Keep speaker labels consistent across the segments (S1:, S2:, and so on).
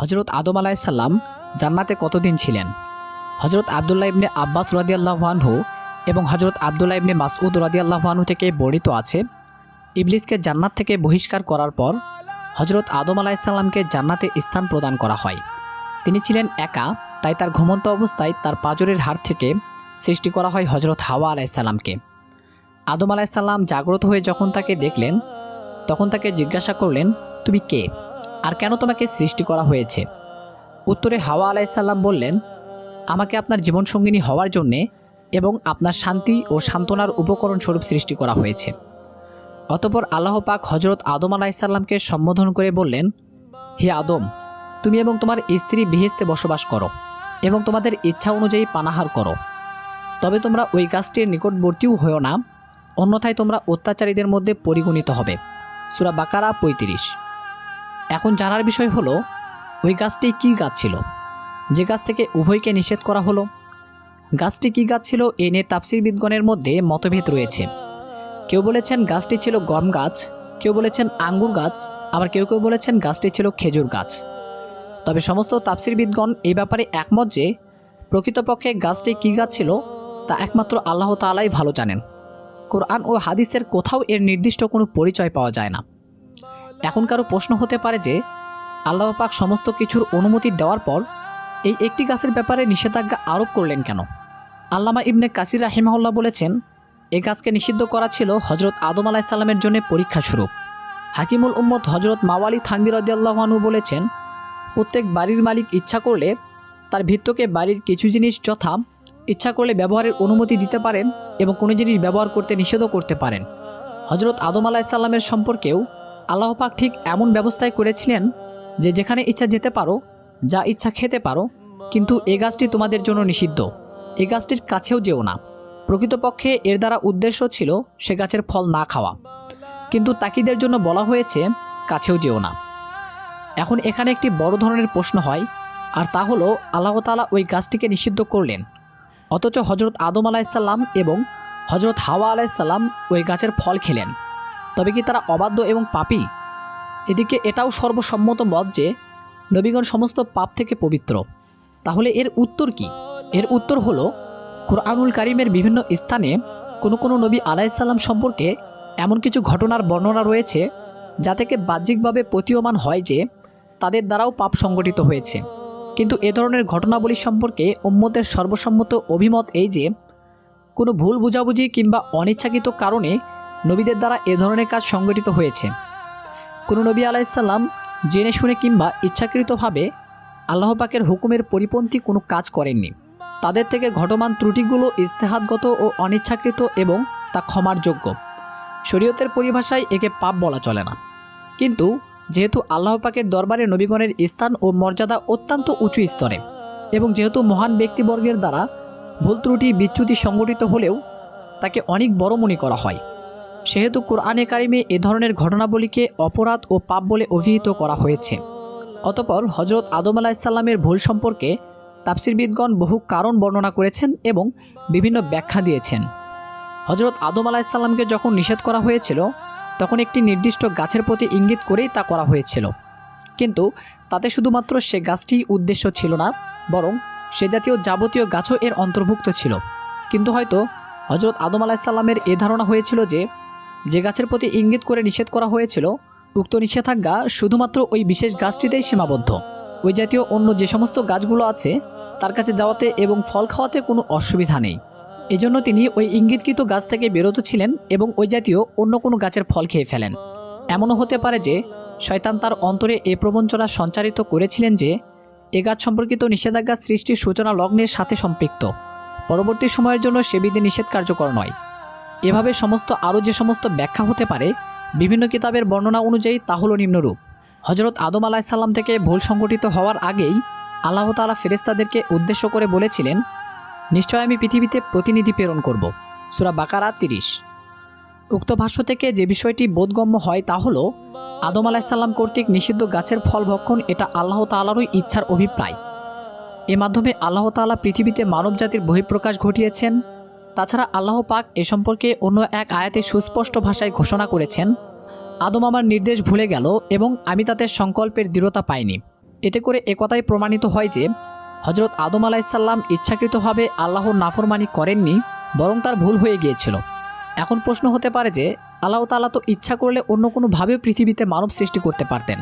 S1: হজরত আদম আলাইসাল্লাম জান্নাতে কতদিন ছিলেন? হজরত আবদুল্লাহ ইবনে আব্বাস রদিয়াল্লাহানহু এবং হজরত আবদুল্লাহ ইবনে মাসউদ রদিয়াল্লাহানহু থেকে বর্ণিত আছে, ইবলিসকে জান্নাত থেকে বহিষ্কার করার পর হজরত আদম আলাইসাল্লামকে জান্নাতে স্থান প্রদান করা হয়। তিনি ছিলেন একা, তাই তার ঘুমন্ত অবস্থায় তার পাজরের হাড় থেকে সৃষ্টি করা হয় হজরত হাওয়া আলাইসাল্লামকে আদম আলাইসাল্লাম জাগ্রত হয়ে যখন তাকে দেখলেন, তখন তাকে জিজ্ঞাসা করলেন, তুমি কে? আর কেন তোমাকে সৃষ্টি করা হয়েছে? উত্তরে হাওয়া আলাইসাল্লাম বললেন, আমাকে আপনার জীবনসঙ্গিনী হওয়ার জন্যে এবং আপনার শান্তি ও সান্ত্বনার উপকরণ স্বরূপ সৃষ্টি করা হয়েছে। অতপর আল্লাহ পাক হজরত আদম আলাইসাল্লামকে সম্বোধন করে বললেন, হে আদম, তুমি এবং তোমার স্ত্রী বিহেস্তে বসবাস করো এবং তোমাদের ইচ্ছা অনুযায়ী পানাহার করো। তবে তোমরা ওই গাছটির নিকটবর্তীও হয়েও না, অন্যথায় তোমরা অত্যাচারীদের মধ্যে পরিগণিত হবে। সুরা বাকারা পঁয়ত্রিশ। এখন জানার বিষয় হলো, ওই গাছটি কী গাছ ছিল? যে গাছ থেকে উভয়কে নিষেধ করা হলো। গাছটি কী গাছ ছিল এ নিয়ে তাপসিরবিদগণের মধ্যে মতভেদ রয়েছে। কেউ বলেছেন গাছটি ছিল গম গাছ, কেউ বলেছেন আঙ্গুর গাছ, আবার কেউ কেউ বলেছেন গাছটি ছিল খেজুর গাছ। তবে সমস্ত তাপসিরবিদগণ এই ব্যাপারে একমত যে, প্রকৃতপক্ষে গাছটি কী গাছ ছিল তা একমাত্র আল্লাহ তালাই ভালো জানেন। কোরআন ও হাদিসের কোথাও এর নির্দিষ্ট কোনো পরিচয় পাওয়া যায় না। এখন কারও প্রশ্ন হতে পারে যে, আল্লাহ পাক সমস্ত কিছুর অনুমতি দেওয়ার পর এই একটি গাছের ব্যাপারে নিষেধাজ্ঞা আরোপ করলেন কেন? আল্লামা ইবনে কাসির রাহিমাহুল্লাহ বলেছেন এই গাছকে নিষিদ্ধ করা ছিল হজরত আদম আলাইসাল্লামের জন্য পরীক্ষা স্বরূপ। হাকিমুল উম্মত হজরত মাওয়ালি থানবির রদিয়াল্লাহানু বলেছেন, প্রত্যেক বাড়ির মালিক ইচ্ছা করলে তার ভিত্তকে বাড়ির কিছু জিনিস যথা ইচ্ছা করলে ব্যবহারের অনুমতি দিতে পারেন এবং কোনো জিনিস ব্যবহার করতে নিষেধও করতে পারেন। হজরত আদম আলাহিসাল্লামের সম্পর্কেও আল্লাহ পাক ঠিক এমন ব্যবস্থায় করেছিলেন যে যেখানে ইচ্ছা যেতে পারো, যা ইচ্ছা খেতে পারো, কিন্তু এ গাছটি তোমাদের জন্য নিষিদ্ধ। এ গাছটির কাছেও যেও না। প্রকৃতপক্ষে এর দ্বারা উদ্দেশ্য ছিল সে গাছের ফল না খাওয়া। কিন্তু তাকিদের জন্য বলা হয়েছে, কাছেও যেও না। এখন এখানে একটি বড় ধরনের প্রশ্ন হয়, আর তা হলো, আল্লাহ তালা ওই গাছটিকে নিষিদ্ধ করলেন। অথচ হজরত আদম আলাইসাল্লাম এবং হজরত হাওয়া আলাইসাল্লাম ওই গাছের ফল খেলেন। তবে কি তারা অবাধ্য এবং পাপী? এদিকে এটাও সর্বসম্মত মত যে, নবীগণ সমস্ত পাপ থেকে পবিত্র। তাহলে এর উত্তর কি? এর উত্তর হলো, কোরআনুল কারিমের বিভিন্ন স্থানে কোনো কোনো নবী আলাইসাল্লাম সম্পর্কে এমন কিছু ঘটনার বর্ণনা রয়েছে, যা থেকে বাহ্যিকভাবে প্রতীয়মান হয় যে, তাদের দ্বারাও পাপ সংগঠিত হয়েছে। কিন্তু এ ধরনের ঘটনাবলী সম্পর্কে উম্মতের সর্বসম্মত অভিমত এই যে, কোনো ভুল বুঝাবুঝি কিংবা অনিচ্ছাকৃত কারণে নবীদের দ্বারা এ ধরনের কাজ সংগঠিত হয়েছে। কোনো নবী আলাইসাল্লাম জেনে শুনে কিংবা ইচ্ছাকৃতভাবে আল্লাহ পাকের হুকুমের পরিপন্থী কোনো কাজ করেননি। তাদের থেকে ঘটমান ত্রুটিগুলো ইস্তেহাতগত ও অনিচ্ছাকৃত এবং তা ক্ষমার যোগ্য। শরীয়তের পরিভাষায় একে পাপ বলা চলে না। কিন্তু যেহেতু আল্লাহ পাকের দরবারে নবীগণের স্থান ও মর্যাদা অত্যন্ত উঁচু স্তরে এবং যেহেতু মহান ব্যক্তিবর্গের দ্বারা ভুল ত্রুটি বিচ্যুতি সংগঠিত হলেও তাকে অনেক বড় মনে করা হয়। সেহেতু কোরআনে কারিমে এ ধরনের ঘটনাবলীকে অপরাধ ও পাপ বলে অভিহিত করা হয়েছে। অতপর হজরত আদম আলাহিসাল্লামের ভুল সম্পর্কে তাফসিরবিদগণ বহু কারণ বর্ণনা করেছেন এবং বিভিন্ন ব্যাখ্যা দিয়েছেন। হজরত আদম আলাহিসাল্লামকে যখন নিষেধ করা হয়েছিল, তখন একটি নির্দিষ্ট গাছের প্রতি ইঙ্গিত করেই তা করা হয়েছিল। কিন্তু তাতে শুধুমাত্র সে গাছটিই উদ্দেশ্য ছিল না, বরং সে জাতীয় যাবতীয় গাছও এর অন্তর্ভুক্ত ছিল। কিন্তু হয়তো হজরত আদম আলাহিসাল্লামের এ ধারণা হয়েছিল যে যে গাছের প্রতি ইঙ্গিত করে নিষেধ করা হয়েছিল, উক্ত নিষেধাজ্ঞা শুধুমাত্র ওই বিশেষ গাছটিতেই সীমাবদ্ধ। ওই জাতীয় অন্য যে সমস্ত গাছগুলো আছে, তার কাছে যাওয়াতে এবং ফল খাওয়াতে কোনো অসুবিধা নেই। এজন্য তিনি ওই ইঙ্গিতকৃত গাছ থেকে বিরত ছিলেন এবং ওই জাতীয় অন্য কোনো গাছের ফল খেয়ে ফেলেন। এমনও হতে পারে যে, শয়তান তার অন্তরে এ প্রবঞ্চনা সঞ্চারিত করেছিলেন যে, এ গাছ সম্পর্কিত নিষেধাজ্ঞা সৃষ্টির সূচনা লগ্নের সাথে সম্পৃক্ত। পরবর্তী সময়ের জন্য সে বিধি নিষেধ কার্যকর নয়। এভাবে সমস্ত আরও যে সমস্ত ব্যাখ্যা হতে পারে, বিভিন্ন কিতাবের বর্ণনা অনুযায়ী তা হল নিম্নরূপ। হজরত আদম আলাহিসাল্লাম থেকে ভুল সংগঠিত হওয়ার আগেই আল্লাহ তালা ফেরেস্তাদেরকে উদ্দেশ্য করে বলেছিলেন, নিশ্চয় আমি পৃথিবীতে প্রতিনিধি প্রেরণ করব। সুরা বাকারা তিরিশ। উক্ত ভাষ্য থেকে যে বিষয়টি বোধগম্য হয় তা হলো, আদম আলাহিসাল্লাম কর্তৃক নিষিদ্ধ গাছের ফল ভক্ষণ এটা আল্লাহ তালারই ইচ্ছার অভিপ্রায়। এ মাধ্যমে আল্লাহ তাআলা পৃথিবীতে মানবজাতির বহিঃপ্রকাশ ঘটিয়েছেন তাছাড়া আল্লাহ পাক এ সম্পর্কে অন্য এক আয়াতে সুস্পষ্ট ভাষায় ঘোষণা করেছেন, আদম আমার নির্দেশ ভুলে গেল এবং আমি তাতে সংকল্পের দৃঢ়তা পাইনি। এতে করে একথাই প্রমাণিত হয় যে হজরত আদম আলাইসাল্লাম ইচ্ছাকৃতভাবে আল্লাহর নাফরমানি করেননি, বরং তার ভুল হয়ে গিয়েছিল। এখন প্রশ্ন হতে পারে যে, আল্লাহ তাআলা তো ইচ্ছা করলে অন্য কোনোভাবেও পৃথিবীতে মানব সৃষ্টি করতে পারতেন।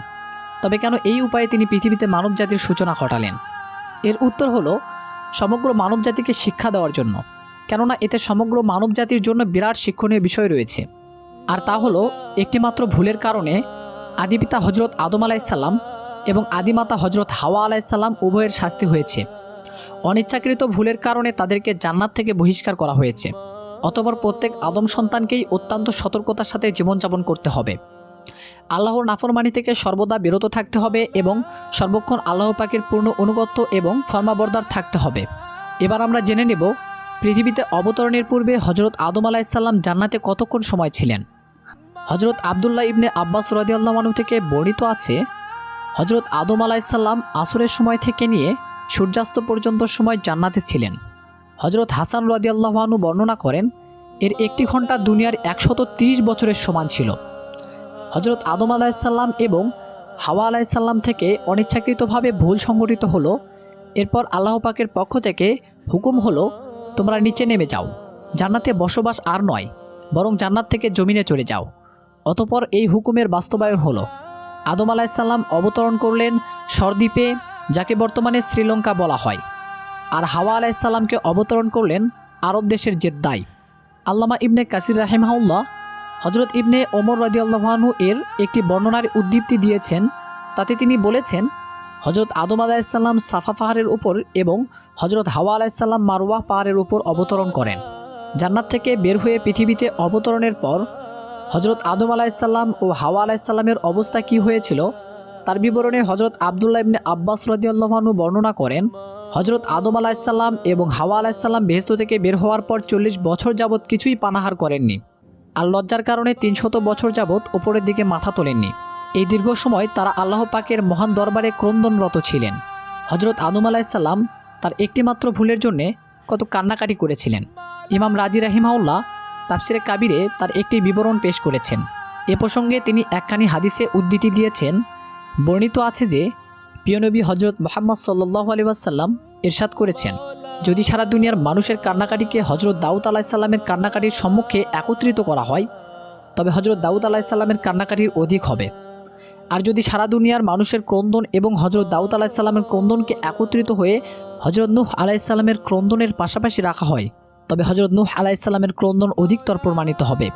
S1: তবে কেন এই উপায়ে তিনি পৃথিবীতে মানব জাতির সূচনা ঘটালেন? এর উত্তর হলো, সমগ্র মানব জাতিকে শিক্ষা দেওয়ার জন্য। কেননা এতে সমগ্র মানব জাতির জন্য বিরাট শিক্ষণীয় বিষয় রয়েছে। আর তা হলো, একটিমাত্র ভুলের কারণে আদিপিতা হজরত আদম আলাইসাল্লাম এবং আদিমাতা হজরত হাওয়া আলাইসাল্লাম উভয়ের শাস্তি হয়েছে। অনিচ্ছাকৃত ভুলের কারণে তাদেরকে জান্নাত থেকে বহিষ্কার করা হয়েছে। অতপর প্রত্যেক আদম সন্তানকেই অত্যন্ত সতর্কতার সাথে জীবনযাপন করতে হবে। আল্লাহর নাফরমানি থেকে সর্বদা বিরত থাকতে হবে এবং সর্বক্ষণ আল্লাহ পাকের পূর্ণ অনুগত্য এবং ফর্মাবর্দার থাকতে হবে। এবার আমরা জেনে নেব পৃথিবীতে অবতরণের পূর্বে হজরত আদম আলাইসাল্লাম জান্নাতে কতক্ষণ সময় ছিলেন? হজরত আবদুল্লাহ ইবনে আব্বাস রদিয়াল্লাহানু থেকে বর্ণিত আছে হজরত আদম আলাইসাল্লাম আসরের সময় থেকে নিয়ে সূর্যাস্ত পর্যন্ত সময় জান্নাতে ছিলেন। হজরত হাসান রদিয়াল্লাহানু বর্ণনা করেন, এর একটি ঘণ্টা দুনিয়ার একশত তিরিশ বছরের সমান ছিল। হজরত আদম আলাইসাল্লাম এবং হাওয়া আলাইসাল্লাম থেকে অনিচ্ছাকৃতভাবে ভুল সংগঠিত হলো। এরপর আল্লাহ পাকের পক্ষ থেকে হুকুম হলো তোমরা নিচে নেমে যাও। জান্নাতে বসবাস আর নয়, বরং জান্নাত থেকে জমিনে চলে যাও। অতপর এই হুকুমের বাস্তবায়ন হলো। আদম আলাইসাল্লাম অবতরণ করলেন সরদ্বীপে যাকে বর্তমানে শ্রীলঙ্কা বলা হয়। আর হাওয়া আলাইসাল্লামকে অবতরণ করলেন আরব দেশের জেদ্দায়। আল্লামা ইবনে কাসির রাহেমাউল্লাহ হজরত ইবনে ওমর রাজিয়াল্লাহানু এর একটি বর্ণনার উদ্দীপ্তি দিয়েছেন, তাতে তিনি বলেছেন হজরত আদম আলাইসাল্লাম সাফা পাহাড়ের উপর এবং হজরত হাওয়া আলাইসাল্লাম মারওয়াহ পাহাড়ের উপর অবতরণ করেন। জান্নাত থেকে বের হয়ে পৃথিবীতে অবতরণের পর হজরত আদম আলাইসাল্লাম ও হাওয়া আলাইসাল্লামের অবস্থা কি হয়েছিল তার বিবরণে হজরত আবদুল্লাহ ইবনে আব্বাস রদিয়াল্লাহানু বর্ণনা করেন হজরত আদম আলাইসাল্লাম এবং হাওয়া আলাইসাল্লাম বেহেস্ত থেকে বের হওয়ার পর চল্লিশ বছর যাবৎ কিছুই পানাহার করেননি। আর লজ্জার কারণে তিনশত বছর যাবৎ ওপরের দিকে মাথা তোলেননি। এই দীর্ঘ সময় তারা আল্লাহ পাকের মহান দরবারে ক্রন্দনরত ছিলেন। হজরত আদম আলাইসাল্লাম তার একটিমাত্র ভুলের জন্যে কত কান্নাকাটি করেছিলেন। ইমাম রাজি রাহিমাউল্লাহ তাফসিরে কাবিরে তার একটি বিবরণ পেশ করেছেন। এ প্রসঙ্গে তিনি একখানি হাদিসে উদ্ধৃতি দিয়েছেন। বর্ণিত আছে যে প্রিয়নবী হজরত মোহাম্মদ সাল্লাহ আলী ওয়াসাল্লাম এরশাদ করেছেন, যদি সারা দুনিয়ার মানুষের কান্নাকাটিকে হজরত দাউদ আলাহিসাল্লামের কান্নাকাটির সম্মুখে একত্রিত করা হয়, তবে হজরত দাউদ আলাহিসাল্লামের কান্নাকাটির অধিক হবে। আর যদি সারা দুনিয়ার মানুষের ক্রন্দন এবং হজরত দাউদ আলাহিসাল্লামের ক্রন্দনকে একত্রিত হয়ে হজরত নূহ আলাইসাল্লামের ক্রন্দনের পাশাপাশি রাখা হয়, তবে হজরত নূহ আলাইসাল্লামের ক্রন্দন অধিকতর প্রমাণিত হবে।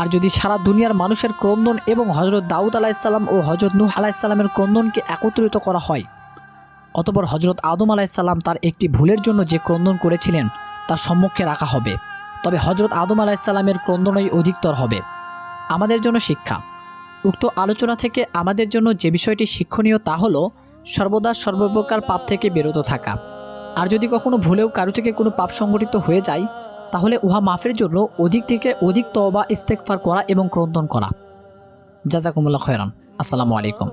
S1: আর যদি সারা দুনিয়ার মানুষের ক্রন্দন এবং হজরত দাউদ আলাহিসাল্লাম ও হজরত নূহ আলাহিসাল্লামের ক্রন্দনকে একত্রিত করা হয়, অতপর হজরত আদম আলাইসাল্লাম তার একটি ভুলের জন্য যে ক্রন্দন করেছিলেন তার সম্মুখে রাখা হবে। তবে হজরত আদম আলাইসাল্লামের ক্রন্দনই অধিকতর হবে। আমাদের জন্য শিক্ষা উক্ত আলোচনা থেকে আমাদের জন্য যে বিষয়টি শিক্ষণীয় তা হলো, সর্বদা সর্বপ্রকার পাপ থেকে বিরত থাকা। আর যদি কখনো ভুলেও কারও থেকে কোনো পাপ সংগঠিত হয়ে যায়, তাহলে উহা মাফের জন্য অধিক থেকে অধিক তবা ইস্তেকফার করা এবং ক্রন্দন করা। জাজাকুমুল্লা খয়রান। আসসালামু আলাইকুম।